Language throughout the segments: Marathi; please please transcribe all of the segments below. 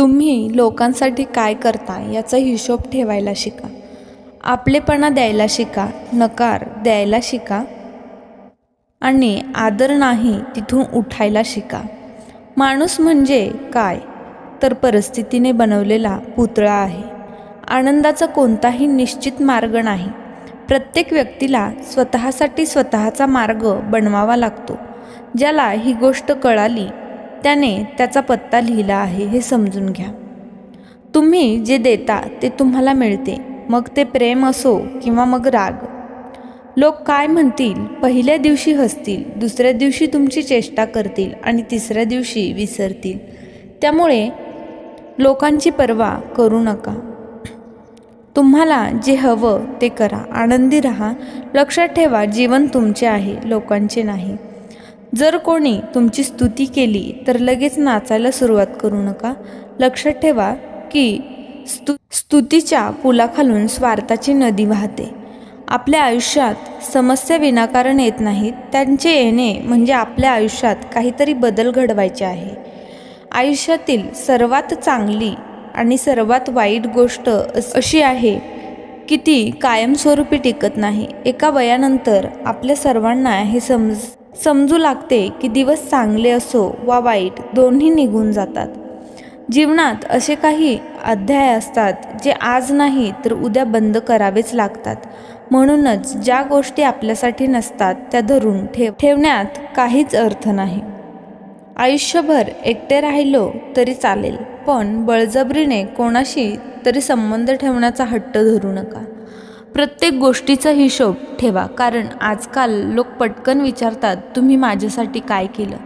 तुम्ही लोकांसाठी काय करता याचा हिशोब ठेवायला शिका. आपलेपणा द्यायला शिका नकार द्यायला शिका आणि आदर नाही तिथून उठायला शिका. माणूस म्हणजे काय? तर परिस्थितीने बनवलेला पुतळा आहे. आनंदाचा कोणताही निश्चित मार्ग नाही. प्रत्येक व्यक्तीला स्वतःसाठी स्वतःचा मार्ग बनवावा लागतो. ज्याला ही गोष्ट कळाली त्याने त्याचा पत्ता लिहिला आहे हे समजून घ्या. तुम्ही जे देता ते तुम्हाला मिळते मग ते प्रेम असो किंवा मग राग. लोक काय म्हणतील पहिल्या दिवशी हसतील दुसऱ्या दिवशी तुमची चेष्टा करतील आणि तिसऱ्या दिवशी विसरतील. त्यामुळे लोकांची पर्वा करू नका. तुम्हाला जे हवं ते करा. आनंदी राहा. लक्षात ठेवा जीवन तुमचे आहे लोकांचे नाही. जर कोणी तुमची स्तुती केली तर लगेच नाचायला सुरुवात करू नका. लक्षात ठेवा की स्तु स्तुतीच्या पुलाखालून स्वार्थाची नदी वाहते. आपल्या आयुष्यात समस्या विनाकारण येत नाहीत. त्यांचे येणे म्हणजे आपल्या आयुष्यात काहीतरी बदल घडवायचे आहे. आयुष्यातील सर्वात चांगली आणि सर्वात वाईट गोष्ट अशी आहे की ती कायमस्वरूपी टिकत नाही. एका वयानंतर आपल्या सर्वांना हे समज समजू लागते की दिवस चांगले असो वा वाईट दोन्ही निघून जातात. जीवनात असे काही अध्याय असतात जे आज नाही तर उद्या बंद करावेच लागतात. म्हणूनच ज्या गोष्टी आपल्यासाठी नसतात त्या धरून ठेव ठेवण्यात काहीच अर्थ नाही. आयुष्यभर एकटे राहिलो तरी चालेल पण बळजबरीने कोणाशी तरी संबंध ठेवण्याचा हट्ट धरू नका. प्रत्येक गोष्टीचा हिशोब ठेवा. कारण आजकाल लोक पटकन विचारतात तुम्ही माझ्यासाठी काय केलं?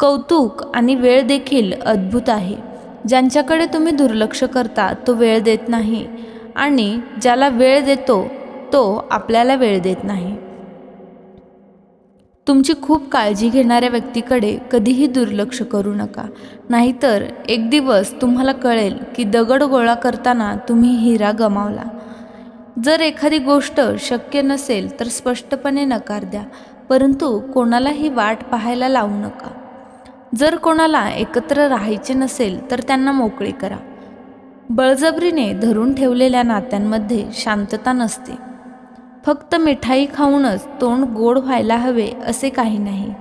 कौतुक आणि वेळ देखील अद्भुत आहे. ज्यांच्याकडे तुम्ही दुर्लक्ष करता तो वेळ देत नाही आणि ज्याला वेळ देतो तो आपल्याला वेळ देत नाही. तुमची खूप काळजी घेणाऱ्या व्यक्तीकडे कधीही दुर्लक्ष करू नका. नाहीतर एक दिवस तुम्हाला कळेल की दगड गोळा करताना तुम्ही हिरा गमावला. जर एखादी गोष्ट शक्य नसेल तर स्पष्टपणे नकार द्या परंतु कोणालाही वाट पाहायला लावू नका. जर कोणाला एकत्र राहायचे नसेल तर त्यांना मोकळे करा. बळजबरीने धरून ठेवलेल्या नात्यांमध्ये शांतता नसते. फक्त मिठाई खाऊनच तोंड गोड व्हायला हवे असे काही नाही.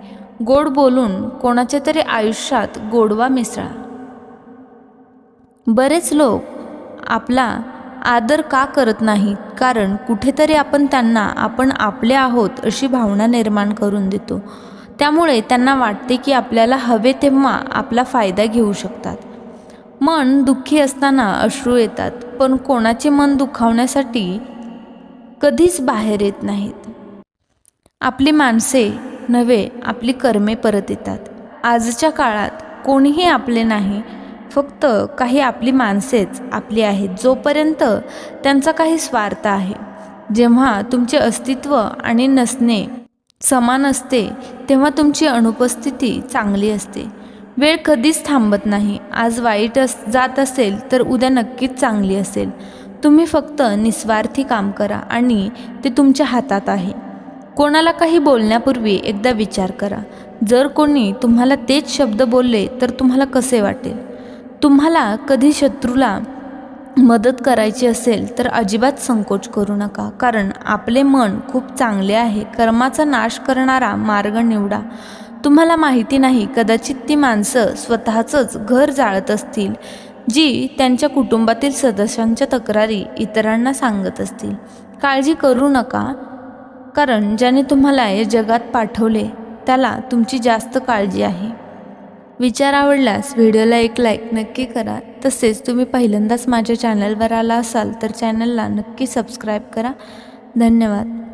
गोड बोलून कोणाच्या तरी आयुष्यात गोडवा मिसळा. बरेच लोक आपला आदर का करत नाहीत कारण कुठेतरी आपण त्यांना आपण आपले आहोत अशी भावना निर्माण करून देतो. त्यामुळे त्यांना वाटते की आपल्याला हवे तेव्हा आपला फायदा घेऊ शकतात. मन दुःखी असताना अश्रू येतात पण कोणाचे मन दुखावण्यासाठी कधीच बाहेर येत नाहीत. आपली माणसे नव्हे आपली कर्मे परत येतात. आजच्या काळात कोणीही आपले नाही फक्त काही आपली माणसेच आपली आहेत जोपर्यंत त्यांचा काही स्वार्थ आहे. जेव्हा तुमचे अस्तित्व आणि नसणे समान असते तेव्हा तुमची अनुपस्थिती चांगली असते. वेळ कधीच थांबत नाही. आज वाईट अस जात असेल तर उद्या नक्कीच चांगली असेल. तुम्ही फक्त निस्वार्थी काम करा आणि ते तुमच्या हातात आहे. कोणाला काही बोलण्यापूर्वी एकदा विचार करा. जर कोणी तुम्हाला तेच शब्द बोलले तर तुम्हाला कसे वाटेल? तुम्हाला कधी शत्रूला मदत करायची असेल तर अजिबात संकोच करू नका. कारण आपले मन खूप चांगले आहे. कर्माचा नाश करणारा मार्ग निवडा. तुम्हाला माहिती नाही कदाचित ती माणसं स्वतःचंच घर जाळत असतील जी त्यांच्या कुटुंबातील सदस्यांच्या तक्रारी इतरांना सांगत असतील. काळजी करू नका कारण ज्याने तुम्हाला या जगात पाठवले त्याला तुमची जास्त काळजी आहे. विचार आवडल्यास व्हिडिओला एक लाईक नक्की करा. तसेच तुम्ही पहिल्यांदाच माझ्या चॅनलवर आला असाल तर चॅनलला नक्की सबस्क्राईब करा. धन्यवाद.